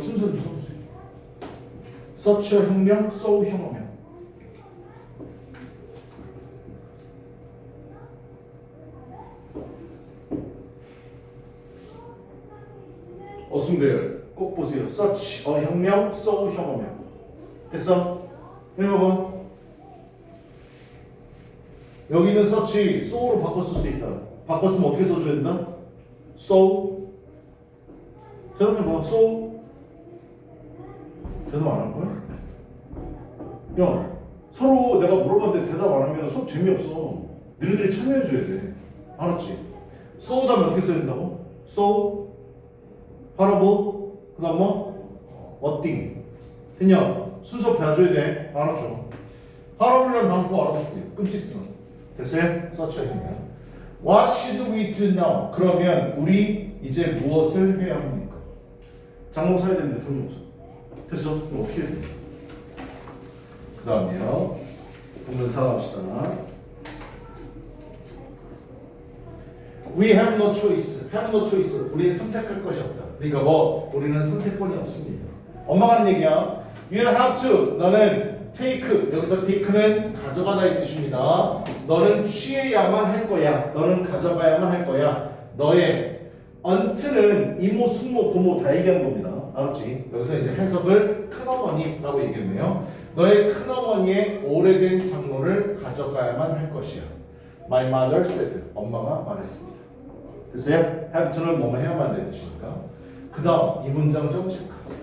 순서를 써보세요. 서치 혁명, 소우 혁명. 어순배열 꼭 보세요. 서치 어 혁명, 소우 혁명. 됐어? 해봐봐. 여기는 서치 소우로 바꿔 쓸 수 있다. 바꿨으면 어떻게 써줘야 된다? 소우. 대답해봐. 소우. 대답 안 할 거야? 야, 서로 내가 물어봤는데 대답 안 하면 수업 재미없어. 너희들이 참여해줘야 돼. 알았지? so 다음에 어떻게 써야 된다고? so, 뭐? 그 다음 뭐? 어띵. 됐냐? 순서 배워줘야 돼. 알았죠? 바로를 다음 거 알아두시고요. 끔찍 쓰면. 됐어요? 서치해주면. What should we do now? 그러면 우리 이제 무엇을 해야 합니까? 장모 사야 되는데 돈이 없어. 됐어? 그럼 어떻게 돼? 그 다음에요. 보면서 합시다. We have no choice. have no choice. 우리는 선택할 것이 없다. 그러니까 뭐 우리는 선택권이 없습니다. 엄마가 하는 얘기야. You have to. 너는 take. 여기서 take는 가져가다의 뜻입니다. 너는 취해야만 할 거야. 너는 가져가야만 할 거야. 너의 until은 이모, 숙모, 고모 다 얘기하는 겁니다. 알았지? 여기서 이제 해석을 큰어머니라고 얘기했네요. 너의 큰어머니의 오래된 장로를 가져가야만 할 것이야. My mother said. 엄마가 말했습니다. 됐어요? have to는 뭐뭐 해야만 되는 뜻이니까. 그 다음 이 문장 좀 체크하세요.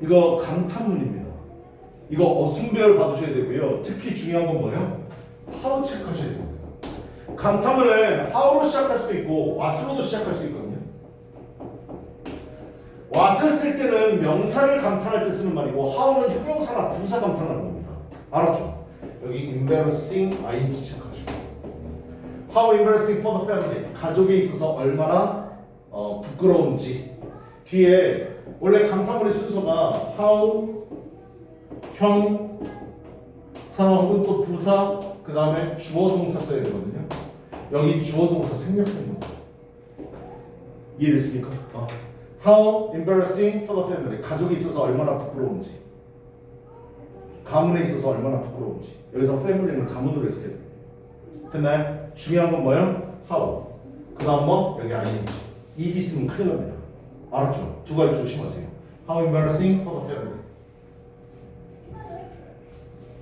이거 감탄문입니다. 이거 어순배열 받으셔야 되고요. 특히 중요한 건 뭐예요? how 체크하셔야 됩니다. 감탄문은 how로 시작할 수도 있고 what으로도 시작할 수 있거든요. what을 쓸 때는 명사를 감탄할 때 쓰는 말이고 how는 형용사나 부사 감탄하는 겁니다. 알았죠? 여기 embarrassing ing 체크하시고 how embarrassing for the family 가족에 있어서 얼마나 어, 부끄러운지 뒤에 원래 감탄문의 순서가 how 형사 혹은 또 부사 그 다음에 주어 동사 써야 되거든요. 여기 주어 동사 생략된 거. 이해됐습니까? 어. How embarrassing for the family. 가족이 있어서 얼마나 부끄러운지. 가문에 있어서 얼마나 부끄러운지. 여기서 family는 가문으로 했을 때. 됐나요? 중요한 건 뭐예요? How. 그 다음 뭐? 여기 ing. 이 있으면 큰일 납니다. 알았죠? 두 가지 조심하세요. How embarrassing for the family.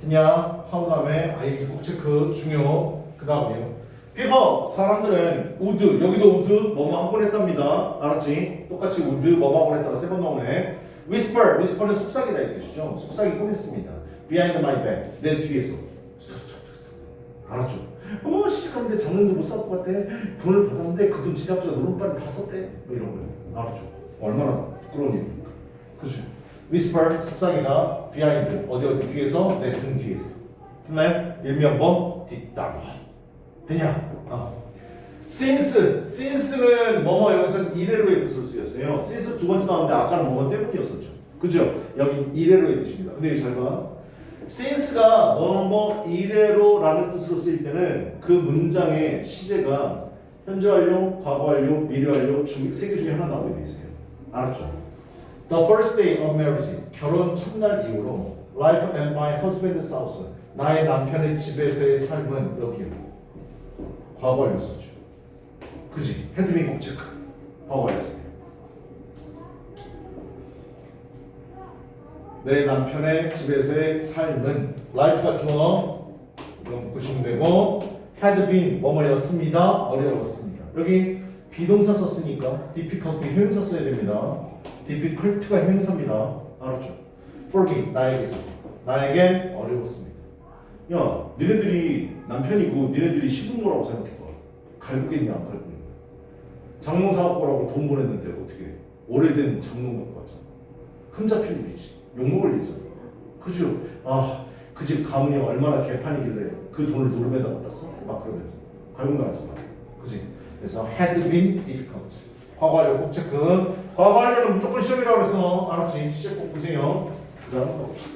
그냥 하고 다음에 ing 꼭 체크 중요 그 다음이요 people 사람들은 would 여기도 would 뭐뭐 하곤 했답니다. 알았지? 똑같이 would 뭐뭐 하곤 했다가 세 번 나오네. Whisper whisper는 속삭이다 이 뜻이죠. 속삭이곤 했습니다. Behind my back 내 뒤에서. 알았죠? 어머 시작하는데 장롱도 못살것 같아. 돈을 받았는데 그 돈 지갑주가 노름빨리 다 썼대. 뭐 이런 거예요. 알았죠? 얼마나 부끄러운 일입니까 그죠? whisper 속삭이다. Behind 어디 어디 뒤에서? 내 등 뒤에서. 됐나요? 일명 뭐 뒷담화 되냐? 어. since since는 뭐뭐 여기서 이래로의 뜻으로 쓰였어요 since 두 번째 나왔는데 아까는 뭐뭐 때문이었었죠 그죠? 여기 이래로의 뜻입니다 근데 잘 봐 since가 뭐뭐 이래로라는 뜻으로 쓰일 때는 그 문장의 시제가 현재 완료, 과거 완료, 미래 완료 세개 중에 하나 나오게 돼 있어요 알았죠? The first day of marriage, 결혼 첫날 이후로 life and my husband's house, 나의 남편의 집에서의 삶은 여기요. 완료썼죠. 그지? 헤드밍 꼭 체크. 과거 완료썼 내 남편의 집에서의 삶은 life가 주어 이건 묶으시면 되고 had been 뭐뭐였습니다. 어려웠습니다. 여기 비동사 썼으니까 difficulty 형용사 써야 됩니다. difficult가 형용사입니다. 알았죠? for me 나에게 있어서 나에게 어려웠습니다. 야, 니네들이 남편이고 니네들이 시부모라고 생각해봐. 갈구겠냐 안 갈구겠냐. 장롱 사갖고라고 돈 보냈는데 어떻게 오래된 장롱 갖고 왔잖아. 흠잡힐 일이지. 욕먹을 일이잖아. 그죠? 아, 그 집 가문이 얼마나 개판이길래 그 돈을 노름에다 갖다 써? 막 그러면서 갈굼당했어. 그지? 그래서 had been difficult. 과거완료 꼭 체크. 과거완료는 무조건 시험이라고 그랬어. 알았지? 시작 꼭 보세요. 그 다음 가봅시다.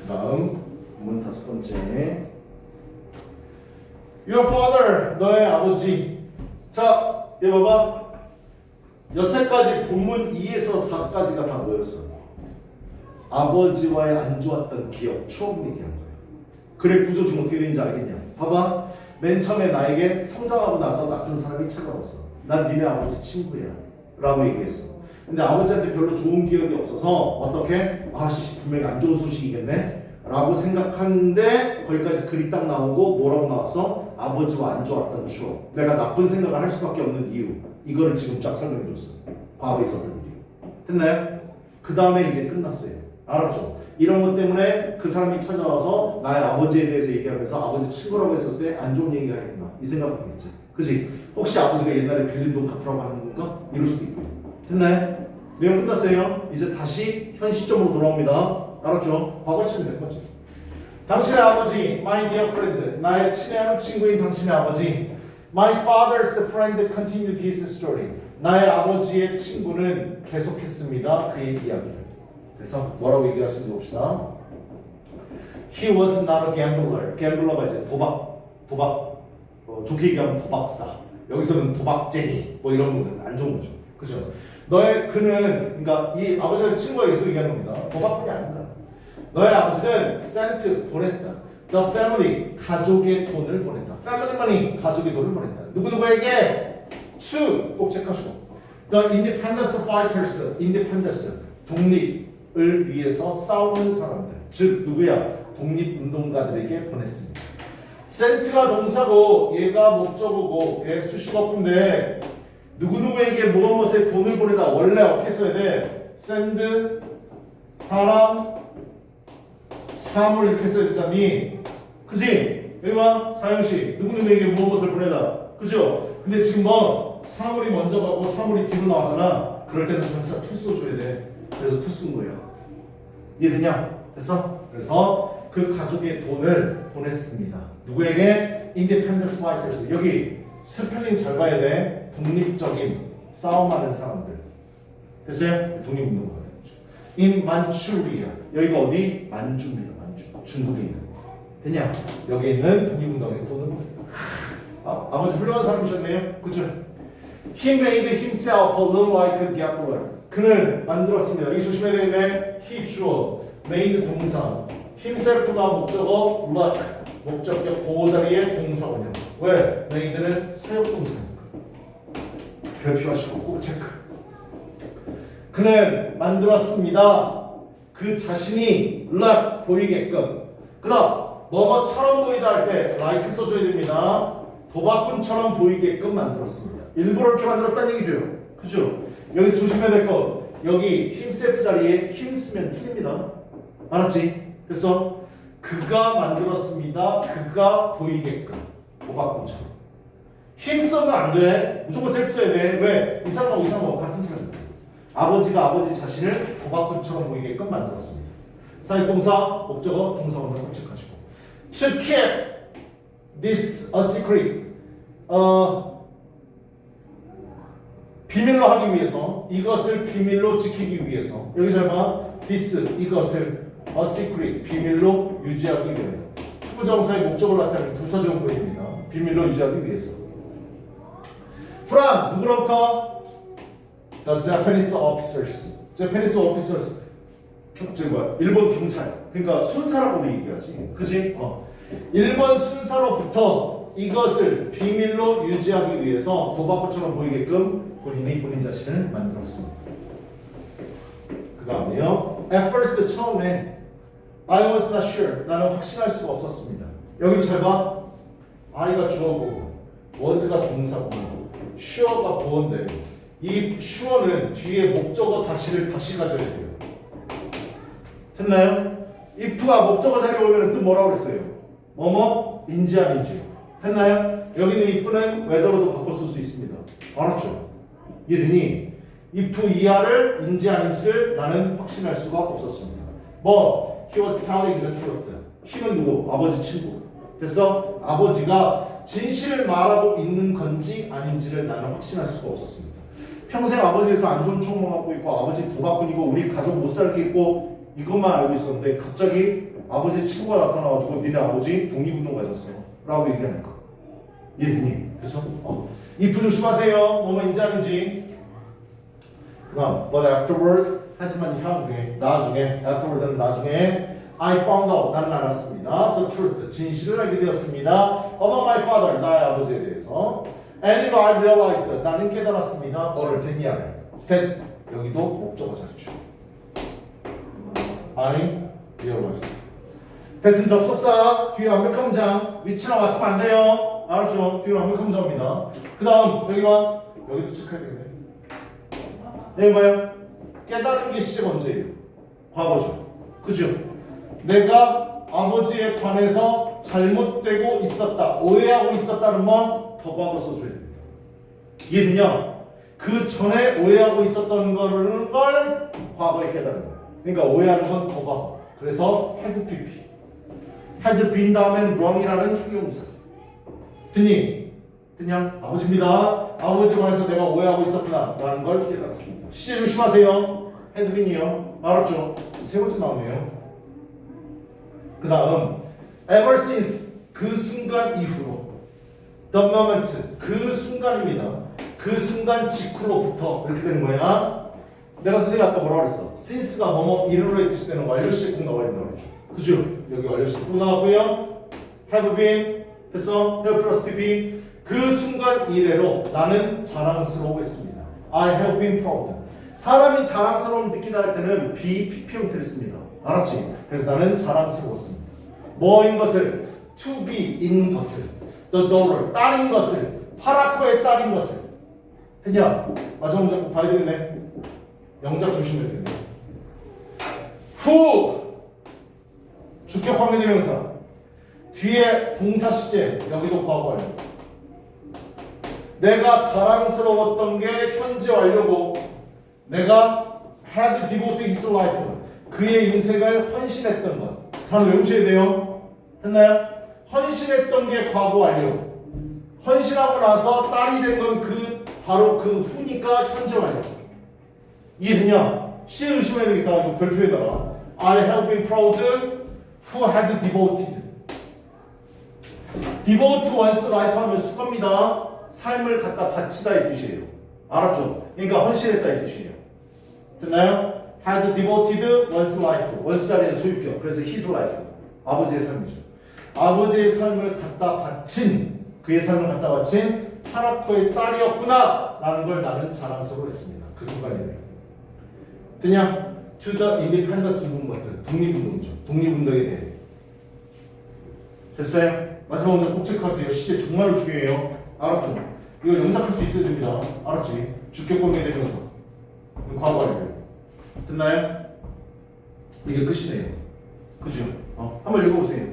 그 다음 다섯 번째. Your father, 너의 아버지. 자, 얘 봐봐. 여태까지 본문 2에서 4까지가 다 뭐였어? 아버지와의 안 좋았던 기억, 추억 얘기한 거야. 그래 구조 좀 어떻게 되는지 알겠냐? 봐봐. 맨 처음에 나에게 성장하고 나서 낯선 사람이 찾아왔어. 난 니네 아버지 친구야. 라고 얘기했어. 근데 아버지한테 별로 좋은 기억이 없어서 어떻게? 아씨 분명히 안 좋은 소식이겠네? 라고 생각하는데 거기까지 글이 딱 나오고 뭐라고 나왔어? 아버지와 안 좋았던 추억. 내가 나쁜 생각을 할 수밖에 없는 이유. 이거를 지금 쫙 설명해 줬어. 과거에 있었던 일이. 됐나요? 그 다음에 이제 끝났어요. 알았죠? 이런 것 때문에 그 사람이 찾아와서 나의 아버지에 대해서 얘기하면서 아버지 친구라고 했었을 때 안 좋은 얘기가 했구나. 이 생각하겠지. 그지? 혹시 아버지가 옛날에 빌린 돈 갚으라고 하는 건가? 이럴 수도 있고. 됐나요? 내용 끝났어요. 이제 다시 현 시점으로 돌아옵니다. 알았죠? 과거 시점 된 거지. 당신의 아버지, my dear friend, 나의 친애하는 친구인 당신의 아버지. My father's friend continued his story. 나의 아버지의 친구는 계속했습니다. 그의 이야기를. 그래서 뭐라고 얘기하시는지 봅시다. He was not a gambler. gambler가 이제 도박, 도박, 어, 좋게 얘기하면 도박사. 여기서는 도박쟁이, 뭐 이런 거는 안 좋은 거죠. 그죠? 너의 그는, 그러니까 이 아버지가 친구가 계속 얘기하는 겁니다. 도박뿐이 아니다. 너의 아버지는 sent 보냈다. The family 가족의 돈을 보냈다. Family money 가족의 돈을 보냈다. 누구 누구에게 to 꼭 체크하시고. The independence fighters, independence 독립을 위해서 싸우는 사람들. 즉 누구야? 독립운동가들에게 보냈습니다. sent가 동사고 얘가 목적어고 얘 수식어인데 누구 누구에게 무엇 무엇에 돈을 보내다 원래 어떻게 써야 돼? send 사람 사물 이렇게 써야 되잖니 그지? 여기 봐 사형씨 누구누구에게 무엇을 보내다 그죠? 근데 지금 뭐 사물이 먼저 가고 사물이 뒤로 나왔잖아 그럴 때는 전사 투 써줘야 돼 그래서 투 쓴 거야 이해되냐? 됐어? 그래서 그 가족의 돈을 보냈습니다 누구에게? Independence Fighters 여기 스펠링 잘 봐야 돼 독립적인 싸움하는 사람들 됐어요? 독립운동가 in Manchuria. 여기가 어디? 만주입니다. 중국에 있는. 됐냐? 여기 있는 독립운동의 돈을. 아, 아버지 훌륭한 사람이셨네요. 그죠? He made himself little like a gambler. 그는 만들었습니다. 여기 조심해야 되는데 he 주어, made 동사, himself가 목적어, like 목적격 보호자리의 동사원형. 왜? made는 사역동사니까. 별표하시고 꼭 체크. 그는 만들었습니다. 그 자신이 like 보이게끔. 그럼 뭐뭐처럼 보이다 할 때 like 써줘야 됩니다. 도박꾼처럼 보이게끔 만들었습니다. 일부러 이렇게 만들었다는 얘기죠. 그죠? 여기서 조심해야 될 거. 여기 힘셀프 자리에 힘 쓰면 틀립니다. 알았지? 됐어? 그가 만들었습니다. 그가 보이게끔. 도박꾼처럼. 힘 쓰면 안 돼. 무조건 셀프 써야 돼. 왜? 이 사람하고 이 사람하고 같은 사람이야. 아버지가 아버지 자신을 도박꾼처럼 보이게끔 만들었습니다. 사역동사, 목적어, 동사원을 꼭 체크하시고. To keep this a secret. 어, 비밀로 하기 위해서 이것을 비밀로 지키기 위해서 여기 잘 봐. this 이것을 a secret 비밀로 유지하기 위해 수부정사의 목적을 나타내는 부사적 보입니다. 비밀로 유지하기 위해서. from 누구로부터 The Japanese officers. Japanese officers. 뭐야? 일본 경찰. 그러니까 순사라고 얘기하지. 그지? 어. 일본 순사로부터 이것을 비밀로 유지하기 위해서 도박꾼처럼 보이게끔 본인이 본인 자신을 만들었습니다. 그 다음에요. At first 처음에 I was not sure. 나는 확신할 수가 없었습니다. 여기도 잘 봐. I가 주어고 was가 동사고 sure가 보어인데 이 sure는 뒤에 목적어 다시를 다시 가져야 돼요. 됐나요? if가 목적어 자리에 오면 또 뭐라고 그랬어요? 뭐뭐 인지 아닌지. 됐나요? 여기는 if는 whether로도 바꿔 쓸 수 있습니다. 알았죠? 이해되니? if 이하를 인지 아닌지를 나는 확신할 수가 없었습니다. 뭐 he was telling the truth. he는 누구? 아버지 친구. 됐어? 아버지가 진실을 말하고 있는 건지 아닌지를 나는 확신할 수가 없었습니다. 평생 아버지에서 안 좋은 총만 갖고 있고 아버지 도박꾼이고 우리 가족 못 살게 있고 이것만 알고 있었는데 갑자기 아버지 친구가 나타나가지고 니네 아버지 독립운동 가졌어 라고 얘기하니까. 이해되니? 그래서 어. if 조심하세요. 뭐뭐 인지하는지. 그다음 but afterwards 하지만 향후에 나중에 afterward는 나중에 I found out 나는 알았습니다. The truth 진실을 알게 되었습니다. About my father 나의 아버지에 대해서 and I realized 나는 깨달았습니다. 뭐를 됐냐를 that 여기도 목적어 자주 I realized. that은 접속사 뒤에 완벽한 문장. 위치로 왔으면 안 돼요. 알았죠? 뒤에 완벽한 문장입니다. 그 다음 여기만 여기도 체크해야 되겠네. 여기 봐요. 깨달은 게 시작 언제예요? 과거죠. 그죠? 내가 아버지에 관해서 잘못되고 있었다 오해하고 있었다는 건 더 과거 써줘야 돼 이해되냐? 그 전에 오해하고 있었던 거를 걸 과거에 깨달은 거야 그러니까 오해하는 건더 과거 그래서 had pp had 다음엔 wrong이라는 형용사 듣니? 듣냐? 아버지입니다. 아버지에 관해서 내가 오해하고 있었구나 라는 걸 깨달았습니다. 시제 조심하세요. been이요. 알았죠? 세 번째 나오네요. 그 다음 ever since 그 순간 이후로 the moment 그 순간입니다. 그 순간 직후로부터 이렇게 되는 거야. 내가 선생님 아까 뭐라 그랬어? since가 뭐뭐 이르로의 뜻이 되는 완료식 꼭 나와 있는 거죠. 그죠? 여기 완료식 꼭 나왔고요. have been 됐어? have plus pp 그 순간 이래로 나는 자랑스러워 했습니다. I have been proud. 사람이 자랑스러움을 느끼다 할 때는 be pp 형태를 씁니다. 알았지? 그래서 나는 자랑스러웠습니다. 뭐인 것을 to be 인 것을 the daughter 딸인 것을 파라코의 딸인 것을 됐냐? 마지막 문장 꼭 봐야 되겠네. 영작 조심해야 되겠네. 후 주격 관계대명사 뒤에 동사 시제 여기도 과거예요. 내가 자랑스러웠던 게 현재 완료고 내가 had devoted his life 그의 인생을 헌신했던 것 단어 외우셔야 돼요. 됐나요? 헌신했던 게 과거 완료. 헌신하고 나서 딸이 된 건 그 바로 그 후니까 현재 완료. 이해되냐? 시에 의심해야 되겠다. 별표에다가 I have been proud who had devoted devote one's life 하면 수겁니다. 삶을 갖다 바치다 이 뜻이에요. 알았죠? 그러니까 헌신했다 이 뜻이에요. 됐나요? had devoted one's life. one's 자리는 소유격. 그래서 his life. 아버지의 삶이죠. 아버지의 삶을 갖다 바친 그의 삶을 갖다 바친 하나코의 딸이었구나 라는 걸 나는 자랑스러워 했습니다. 그 순간이네. 그냥 to the independence 독립운동이죠. 독립운동에 대해. 됐어요? 마지막 문제 꼭 체크하세요. 시제 정말로 중요해요. 알았죠? 이거 영작할 수 있어야 됩니다. 알았지? 주격 관계 되면서 과거 알고요. 됐나요? 이게 끝이네요. 그죠? 어, 한번 읽어보세요.